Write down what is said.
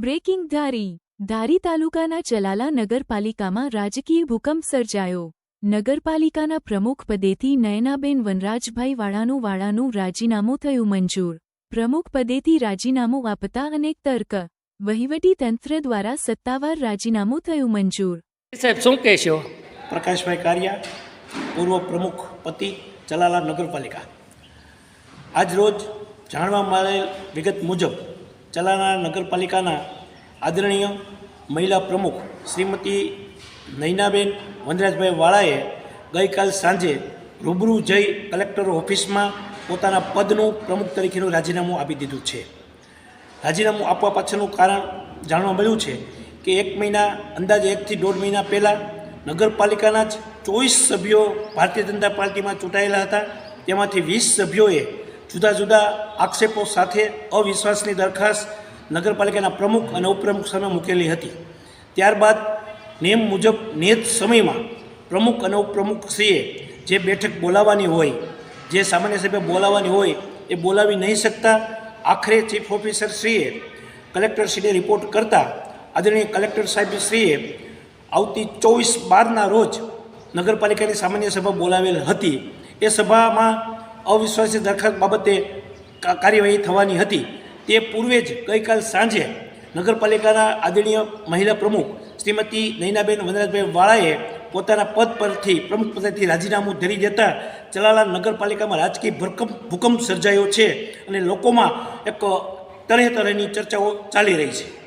Breaking ધારી. ધારી તાલુકાના ચલાલા નગરપાલિકામાં રાજકીય ભૂકંપ સર્જાયો. નગરપાલિકાના પ્રમુખ પદેથી નયનાબેન વનરાજભાઈ વાળાનું વાળાનું રાજીનામું થયું મંજૂર. પ્રમુખ પદેથી રાજીનામું આપતા અનેક તર્ક. વહીવટી તંત્ર દ્વારા સત્તાવાર રાજીનામું થયું મંજૂર. સાહેબ શું કહેશો? પ્રકાશભાઈ કારિયા પૂર્વ પ્રમુખ પતિ ચલાલા નગરપાલિકા. આજરોજ જાણવા મળેલ વિગત મુજબ ચલાલા નગરપાલિકાના આદરણીય મહિલા પ્રમુખ શ્રીમતી નૈનાબેન વનરાજભાઈ વાળાએ ગઈકાલ સાંજે રૂબરૂ જઈ કલેક્ટર ઓફિસમાં પોતાના પદનું પ્રમુખ તરીકેનું રાજીનામું આપી દીધું છે. રાજીનામું આપવા પાછળનું કારણ જાણવા મળ્યું છે કે એક મહિના, અંદાજે એકથી દોઢ મહિના પહેલાં નગરપાલિકાના જ ચોવીસ સભ્યો ભારતીય જનતા પાર્ટીમાં ચૂંટાયેલા હતા. તેમાંથી વીસ સભ્યોએ જુદા જુદા આક્ષેપો સાથે અવિશ્વાસની દરખાસ્ત નગરપાલિકાના પ્રમુખ અને ઉપપ્રમુખ સામે મૂકેલી હતી. ત્યારબાદ નિયમ મુજબ નિયત સમયમાં પ્રમુખ અને ઉપપ્રમુખશ્રીએ જે બેઠક બોલાવવાની હોય, જે સામાન્ય સભ્ય બોલાવવાની હોય, એ બોલાવી નહીં શકતા આખરે ચીફ ઓફિસર શ્રીએ કલેક્ટરશ્રીને રિપોર્ટ કરતાં આદરણીય કલેક્ટર સાહેબશ્રીએ આવતી ચોવીસ બારના રોજ નગરપાલિકાની સામાન્ય સભા બોલાવેલ હતી. એ સભામાં અવિશ્વાસની દરખાસ્ત બાબતે કાર્યવાહી થવાની હતી. તે પૂર્વે જ ગઈકાલ સાંજે નગરપાલિકાના આદરણીય મહિલા પ્રમુખ શ્રીમતી નૈનાબેન વનરાજભાઈ વાળાએ પોતાના પદ પરથી, પ્રમુખ પદેથી રાજીનામું ધરી દેતા ચલાલા નગરપાલિકામાં રાજકીય ભરકંપ ભૂકંપ સર્જાયો છે અને લોકોમાં એક તરહ તરહની ચર્ચાઓ ચાલી રહી છે.